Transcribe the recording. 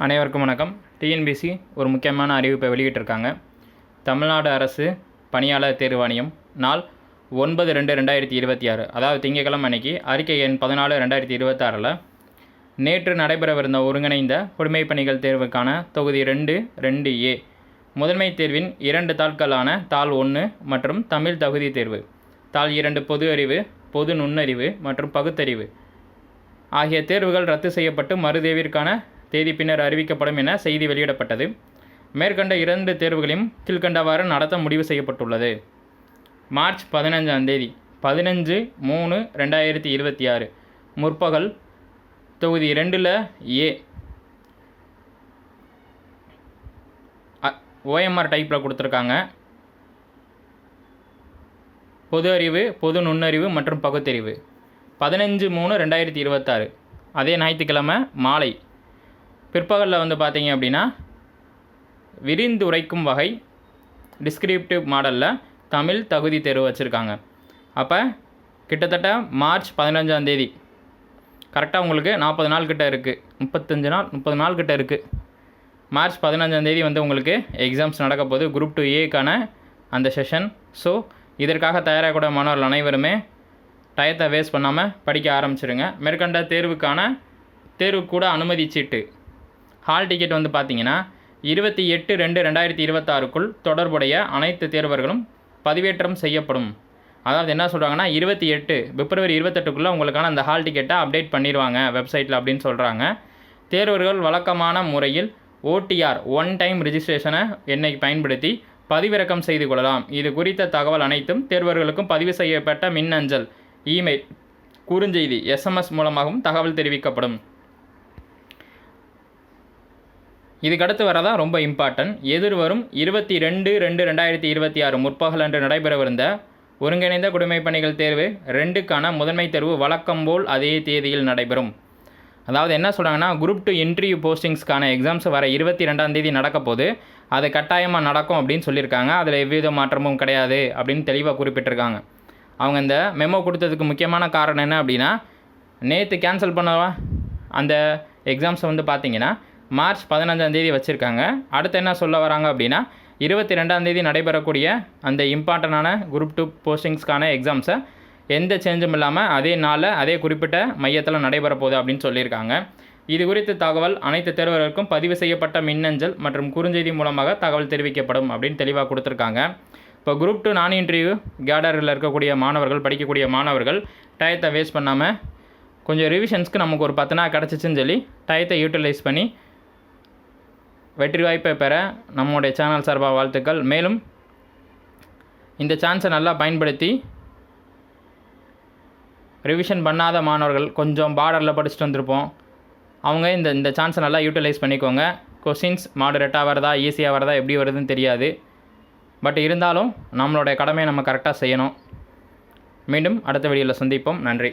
அனைவருக்கும் வணக்கம். டிஎன்பிசி ஒரு முக்கியமான அறிவிப்பை வெளியிட்டிருக்காங்க. தமிழ்நாடு அரசு பணியாளர் தேர்வாணையம் நாள் ஒன்பது ரெண்டு ரெண்டாயிரத்தி இருபத்தி ஆறு அதாவது திங்கட்கிழமை அன்னைக்கு அறிக்கை எண் பதினாலு ரெண்டாயிரத்தி இருபத்தாறில் நேற்று நடைபெறவிருந்த ஒருங்கிணைந்த குடிமைப் பணிகள் தேர்வுக்கான தொகுதி ரெண்டு ரெண்டு ஏ முதன்மை தேர்வின் இரண்டு தாள்களான தாள் ஒன்று மற்றும் தமிழ் தகுதி தேர்வு தாள் இரண்டு பொது அறிவு பொது நுண்ணறிவு மற்றும் பகுத்தறிவு ஆகிய தேர்வுகள் ரத்து செய்யப்பட்டு மறுதேர்விற்கான தேதி பின்னர் அறிவிக்கப்படும் என செய்தி வெளியிடப்பட்டது. மேற்கண்ட இரண்டு தேர்வுகளையும் கீழ்கண்டவாறு நடத்த முடிவு செய்யப்பட்டுள்ளது. மார்ச் பதினஞ்சாம் தேதி பதினஞ்சு மூணு ரெண்டாயிரத்தி இருபத்தி ஆறு முற்பகல் தொகுதி ரெண்டில் ஏ ஓஎம்ஆர் டைப்பில் கொடுத்துருக்காங்க. பொது அறிவு பொது நுண்ணறிவு மற்றும் பகுத்தறிவு. பதினஞ்சு மூணு ரெண்டாயிரத்தி இருபத்தாறு அதே ஞாயிற்றுக்கிழமை மாலை பிற்பகலில் வந்து பார்த்தீங்க அப்படின்னா விரிந்துரைக்கும் வகை டிஸ்கிரிப்டிவ் மாடலில் தமிழ் தகுதி தேர்வு வச்சுருக்காங்க. அப்போ கிட்டத்தட்ட மார்ச் பதினஞ்சாம் தேதி கரெக்டாக உங்களுக்கு நாற்பது நாள் கிட்ட இருக்குது முப்பத்தஞ்சு நாள் முப்பது நாள் கிட்ட இருக்குது மார்ச் பதினஞ்சாம் தேதி வந்து உங்களுக்கு எக்ஸாம்ஸ் நடக்க போகுது குரூப் டூ ஏக்கான அந்த செஷன் ஸோ இதற்காக தயாராகக்கூடிய மாணவர்கள் அனைவருமே டயத்தை வேஸ்ட் பண்ணாமல் படிக்க ஆரம்பிச்சிருங்க. மேற்கண்ட தேர்வுக்கான தேர்வு கூட அனுமதி சீட்டு ஹால் டிக்கெட் வந்து பார்த்தீங்கன்னா இருபத்தி எட்டு ரெண்டு ரெண்டாயிரத்தி இருபத்தாறுக்குள் தொடர்புடைய அனைத்து தேர்வர்களும் பதிவேற்றம் செய்யப்படும். அதாவது என்ன சொல்கிறாங்கன்னா இருபத்தி எட்டு பிப்ரவரி இருபத்தெட்டுக்குள்ளே உங்களுக்கான அந்த ஹால் டிக்கெட்டை அப்டேட் பண்ணிடுவாங்க வெப்சைட்டில் அப்படின்னு சொல்கிறாங்க தேர்வர்கள் வழக்கமான முறையில் ஓடிஆர் ஒன் டைம் ரிஜிஸ்ட்ரேஷனை எண்ணை பயன்படுத்தி பதிவிறக்கம் செய்து கொள்ளலாம். இது குறித்த தகவல் அனைத்தும் தேர்வர்களுக்கும் பதிவு செய்யப்பட்ட மின்னஞ்சல் இமெயில் குறுஞ்செய்தி எஸ்எம்எஸ் மூலமாகவும் தகவல் தெரிவிக்கப்படும். இதுக்கடுத்து வரதான் ரொம்ப இம்பார்ட்டன்ட் எதிர்வரும் இருபத்தி ரெண்டு ரெண்டு ரெண்டாயிரத்தி இருபத்தி ஆறு முற்பகல் அன்று நடைபெறவிருந்த ஒருங்கிணைந்த குடிமைப் பணிகள் தேர்வு ரெண்டுக்கான முதன்மை தேர்வு வழக்கம் போல் அதே தேதியில் நடைபெறும். அதாவது என்ன சொல்கிறாங்கன்னா குரூப் டூ இன்டர்வியூ போஸ்டிங்ஸ்க்கான எக்ஸாம்ஸ் வர இருபத்தி ரெண்டாம் தேதி நடக்க போது அது கட்டாயமாக நடக்கும் அப்படின்னு சொல்லியிருக்காங்க. அதில் எவ்வித மாற்றமும் கிடையாது அப்படின்னு தெளிவாக குறிப்பிட்டிருக்காங்க. அவங்க இந்த மெமோ கொடுத்ததுக்கு முக்கியமான காரணம் என்ன அப்படின்னா நேற்று கேன்சல் பண்ணவா? அந்த எக்ஸாம்ஸை வந்து பார்த்தீங்கன்னா மார்ச் பதினஞ்சாம் தேதி வச்சுருக்காங்க. அடுத்து என்ன சொல்ல வராங்க அப்படின்னா இருபத்தி ரெண்டாம் தேதி நடைபெறக்கூடிய அந்த இம்பார்ட்டண்டான குரூப் டூ போஸ்டிங்ஸ்க்கான எக்ஸாம்ஸை எந்த சேஞ்சும் இல்லாமல் அதே நாளில் அதே குறிப்பிட்ட மையத்தில் நடைபெற போகுது அப்படின்னு சொல்லியிருக்காங்க. இது குறித்த தகவல் அனைத்து தேர்வர்களுக்கும் பதிவு செய்யப்பட்ட மின்னஞ்சல் மற்றும் குறுஞ்செய்தி மூலமாக தகவல் தெரிவிக்கப்படும் அப்படின்னு தெளிவாக கொடுத்துருக்காங்க. இப்போ குரூப் டூ நான் இன்டர்வியூ கேடரில் இருக்கக்கூடிய மாணவர்கள் படிக்கக்கூடிய மாணவர்கள் டயத்தை வேஸ்ட் பண்ணாமல் கொஞ்சம் ரிவிஷன்ஸ்க்கு நமக்கு ஒரு பத்து நாள் கிடச்சிச்சின்னு சொல்லி டயத்தை யூட்டிலைஸ் பண்ணி வெற்றி வாய்ப்பை பெற நம்முடைய சேனல் சார்பாக வாழ்த்துக்கள். மேலும் இந்த சான்ஸை நல்லா பயன்படுத்தி ரிவிஷன் பண்ணாத மாணவர்கள் கொஞ்சம் பார்டரில் படிச்சுட்டு வந்திருப்போம். அவங்க இந்த இந்த சான்ஸை நல்லா யூட்டிலைஸ் பண்ணிக்கோங்க. கொஸ்டின்ஸ் மாடரேட்டாக வருதா ஈஸியாக வருதா எப்படி வருதுன்னு தெரியாது. பட் இருந்தாலும் நம்மளுடைய கடமையை நம்ம கரெக்டாக செய்யணும். மீண்டும் அடுத்த வீடியோவில் சந்திப்போம். நன்றி.